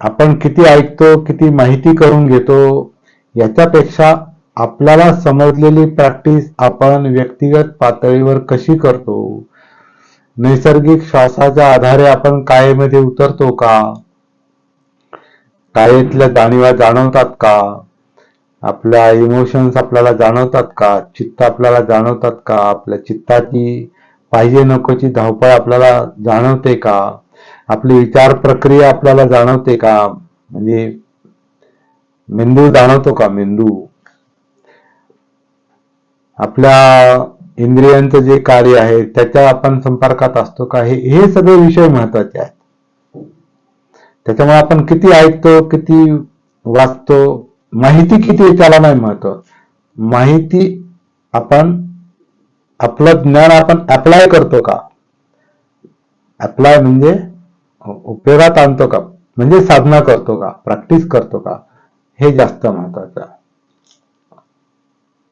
आपण किती ऐकतो किती माहिती करून घेतो याच्यापेक्षा आपल्याला समजलेली प्रॅक्टिस आपण व्यक्तिगत पातळीवर कशी करतो? नैसर्गिक श्वासाच्या आधारे आपण कायेमध्ये उतरतो का? कायेतल्या जाणीवा जाणवतात का? आपल्या इमोशन्स आपल्याला जाणवतात का? चित्त आपल्याला जाणवतात का? आपल्या चित्ताची पाहिजे नकोची धावपळ आपल्याला जाणवते का? आपली विचार प्रक्रिया आपल्याला जाणवते का? म्हणजे मेंदू जाणवतो का मेंदू? आपल्या इंद्रियांचं जे कार्य आहे त्याच्या आपण संपर्कात असतो का? हे हे सगळे विषय महत्त्वाचे आहेत. त्याच्यामुळे आपण किती ऐकतो किती वाचतो माहिती किती त्याला नाही महत्त्व माहिती आपण आपलं ज्ञान आपण अप्लाय करतो का? अप्लाय म्हणजे उपयोगात आणतो का? म्हणजे साधना करतो का? प्रॅक्टिस करतो का? हे जास्त महत्वाचं आहे.